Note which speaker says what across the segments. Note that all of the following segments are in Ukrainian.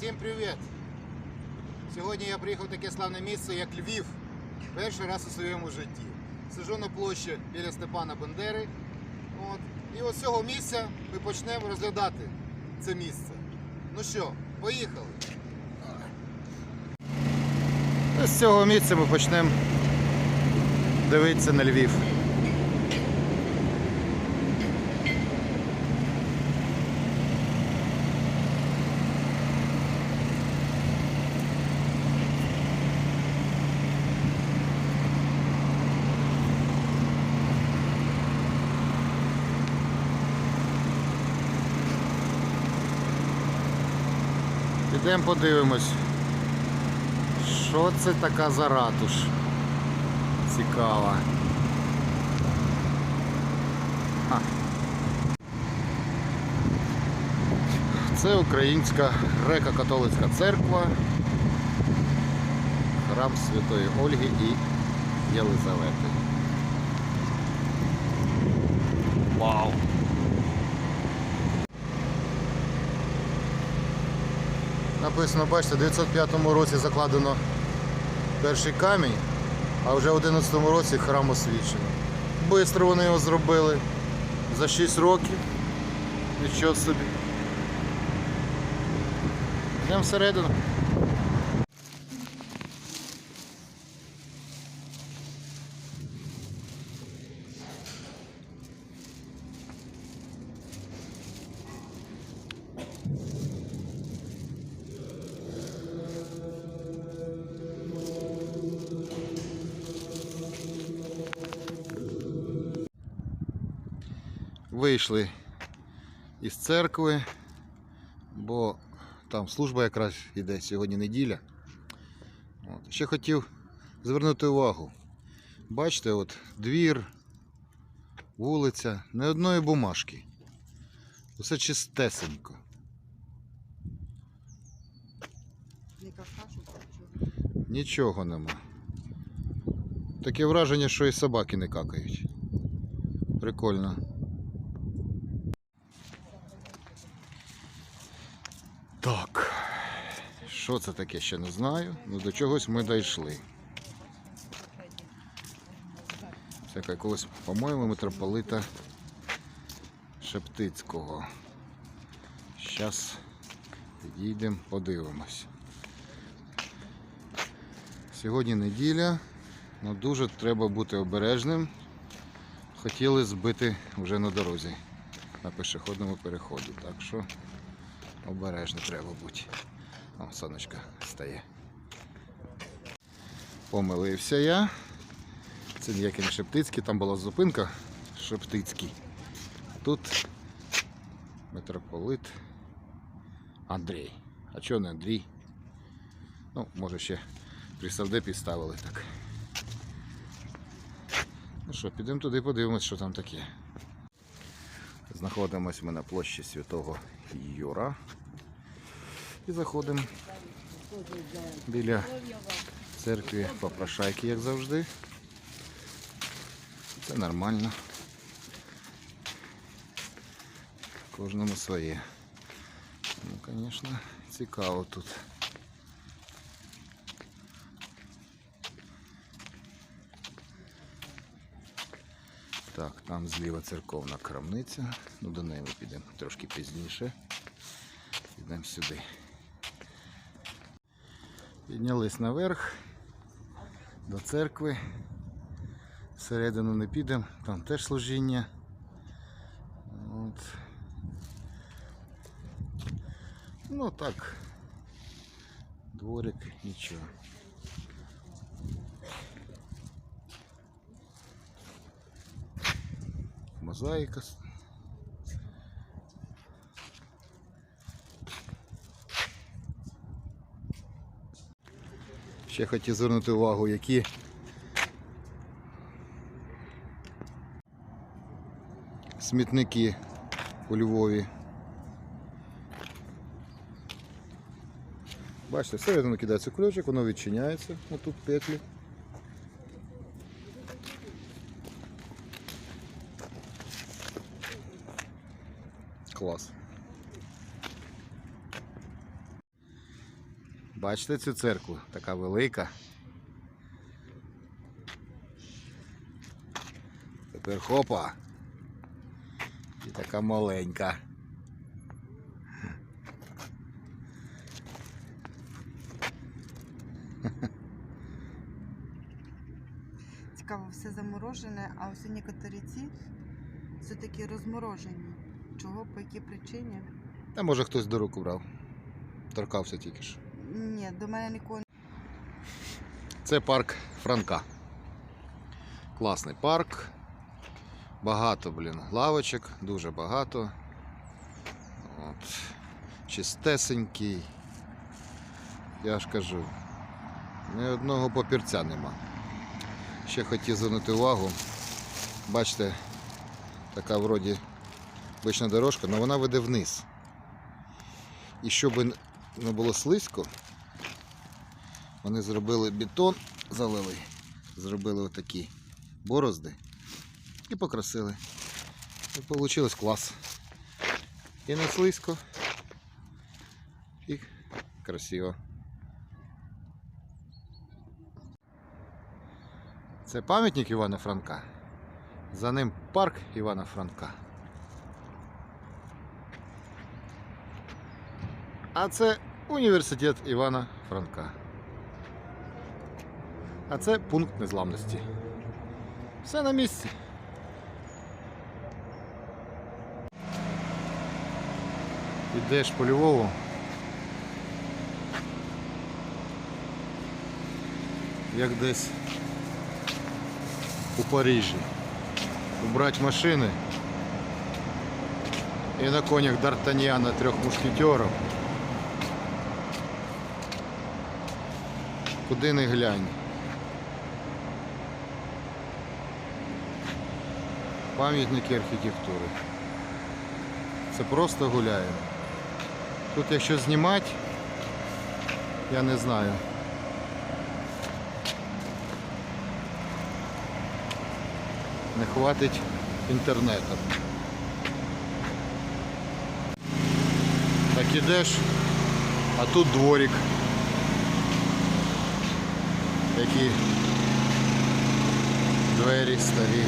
Speaker 1: Всім привіт! Сьогодні я приїхав в таке славне місце, як Львів. Перший раз у своєму житті. Сижу на площі біля Степана Бандери. От. І ось з цього місця ми почнемо розглядати це місце. Ну що, поїхали. З цього місця ми почнемо дивитися на Львів. Підемо подивимось, що це така за ратуш. Цікава. Це Українська греко-католицька церква, храм Святої Ольги і Єлизавети. Вау! Написано, бачите, в 905 році закладено перший камінь, а вже в 11 році храм освічено. Бистро вони його зробили. За 6 років. Нічого собі. Йдемо всередину. Вийшли із церкви, бо там служба якраз йде сьогодні неділя. От. Ще хотів звернути увагу. Бачите, от двір, вулиця, не одної бумажки. Усе чистесенько. Нічого нема. Таке враження, що і собаки не какають. Прикольно. Так. Що це таке, ще не знаю. Ну до чогось ми дійшли. Це якогось, по-моєму, митрополита Шептицького. Зараз підійдемо, подивимось. Сьогодні неділя, але дуже треба бути обережним. Хотіли збити вже на дорозі на пішохідному переході. Так що обережно треба бути. О, сонечко стає. Помилився я. Це ніякий не Шептицький, там була зупинка Шептицький. Тут митрополит Андрій. А чого не Андрій? Ну, може ще при савдепі ставили так. Ну що, підемо туди подивимось, що там таке. Знаходимось ми на площі Святого Юра. І заходимо біля церкви Попрошайки, як завжди. Це нормально. Кожному своє. Ну, звісно, цікаво тут. Так, там зліва церковна крамниця. Ну, до неї ми підемо трошки пізніше. Йдемо сюди. Піднялись наверх до церкви. Всередину не підемо, там теж служіння. От. Ну так. Дворик, нічого. Мозаїка. Ще хотів звернути увагу, які смітники у Львові. Бачите, всередину кидається ключик, воно відчиняється, отут петлі. Клас. Бачите цю церкву? Така велика. Тепер хопа. І така маленька.
Speaker 2: Цікаво, все заморожене, а ось некоторі ці все-таки розморожені. Чого, по якій причині?
Speaker 1: А може хтось до руку брав. Торкався тільки ж.
Speaker 2: Ні, до мене нікого
Speaker 1: Це парк Франка. Класний парк. Багато, блін, лавочок, дуже багато. От. Чистесенький. Я ж кажу, ні одного папірця нема. Ще хотів звернути увагу. Бачите, така вроді бична дорожка, але вона веде вниз. І щоб не було слизько, вони зробили бетон, залили, зробили отакі борозди і покрасили. І вийшло клас. І не слизько, і красиво. Це пам'ятник Івана Франка. За ним парк Івана Франка. А це університет Івана Франка. А це пункт незламності. Все на місці. Ідеш по Львову. Як десь у Парижі. Убрати машини і на конях Д'Артаньяна трьох мушкетерів. Куди не глянь. Пам'ятники архітектури. Це просто гуляємо. Тут якщо знімати, я не знаю. Не хватить інтернету. Так ідеш, а тут дворик. Такі двері старі.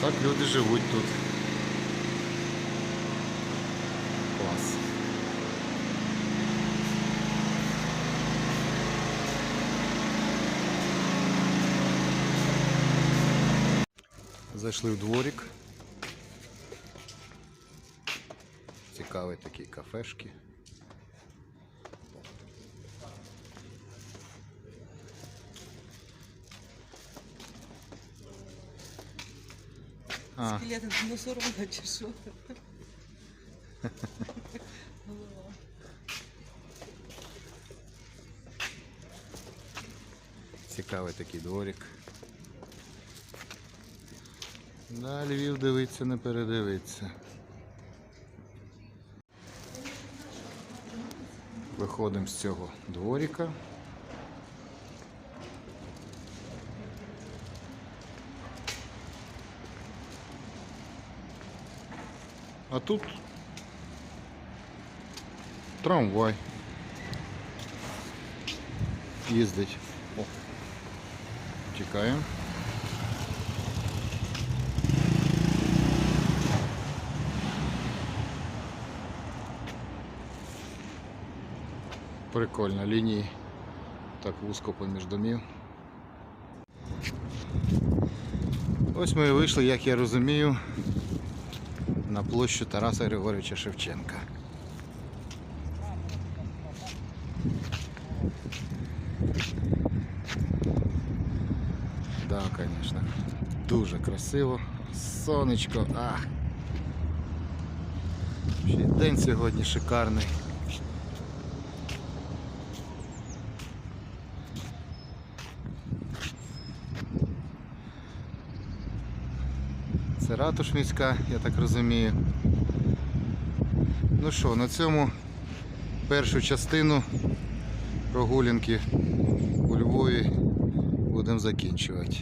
Speaker 1: Так люди живуть тут. Зайшли в дворик. Цікаві такі кафешки. А,
Speaker 2: Скелет носорога чи що?
Speaker 1: цікавий такий дворик. На Львів дивиться, не передивиться. Виходимо з цього дворика. А тут трамвай їздить. О. Чекаємо. Прикольно, лінії так вузько поміж домів. Ось ми і вийшли, як я розумію, на площу Тараса Григоровича Шевченка. Да, конечно. Дуже красиво. Сонечко. Ах. День сьогодні шикарний. Це ратуш міська, я так розумію. Ну що, на цьому першу частину прогулянки у Львові будемо закінчувати.